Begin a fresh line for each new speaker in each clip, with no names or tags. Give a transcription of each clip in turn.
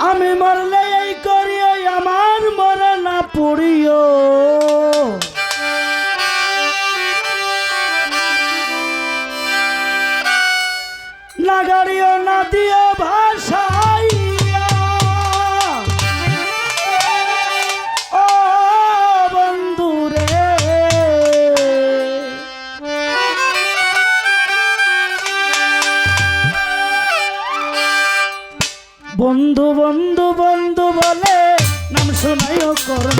আমি মরলে এই করিও আমার মরে না পড়িও। নাগারিও না দিও ভাষাই বন্ধু শোনাইও কর।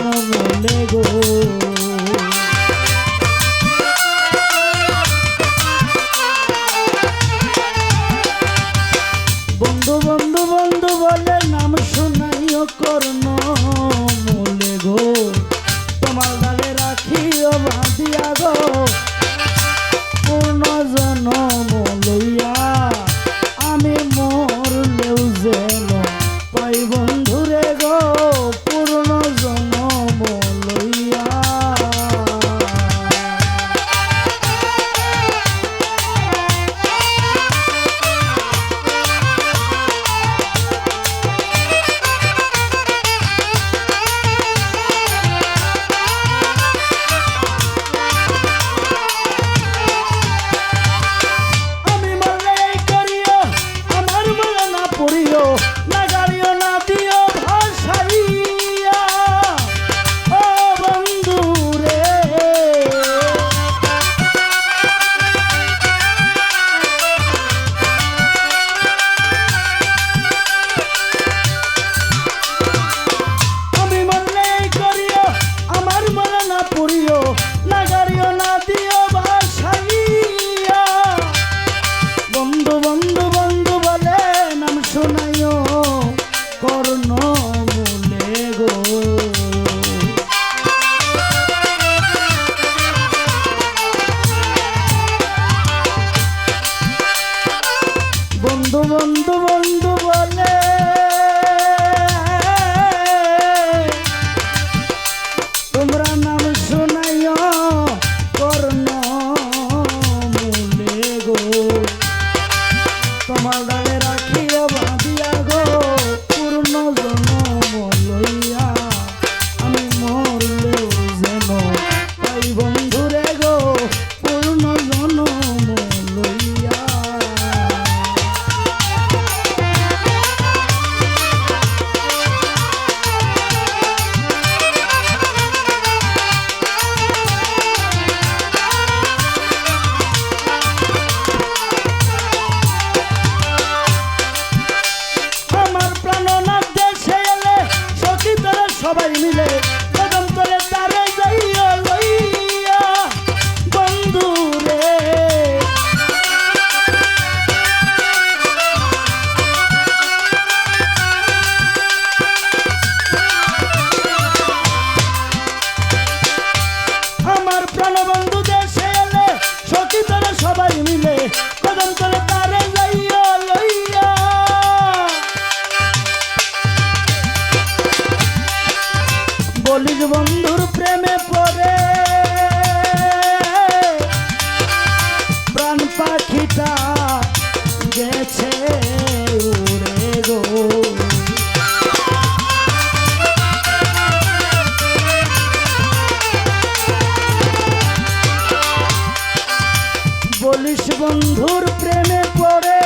বলিস বন্ধুর প্রেমে পড়ে।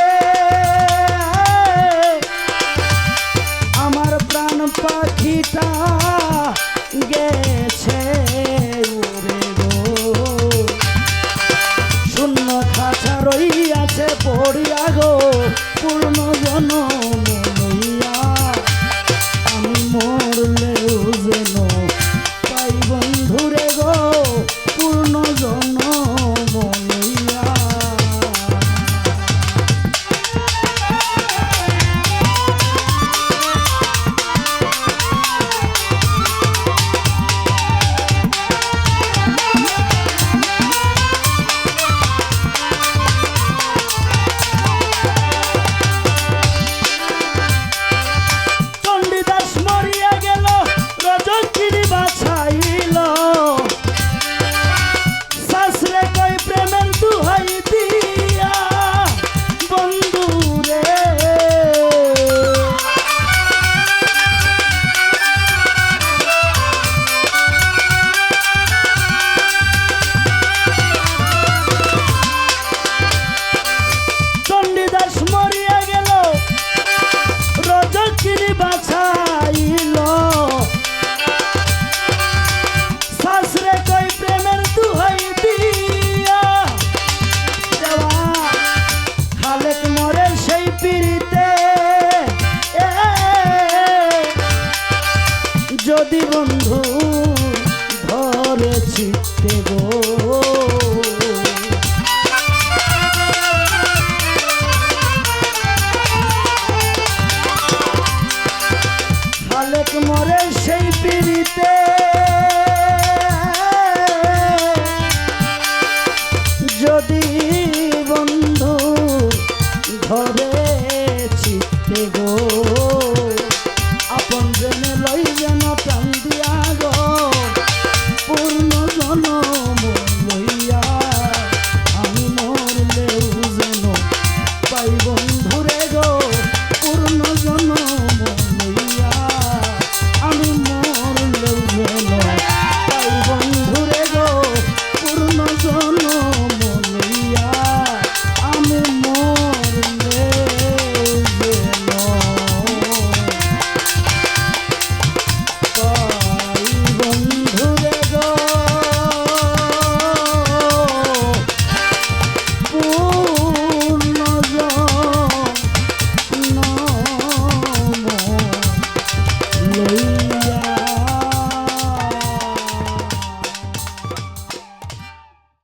আমার প্রাণ পাখিটা ধরে গো।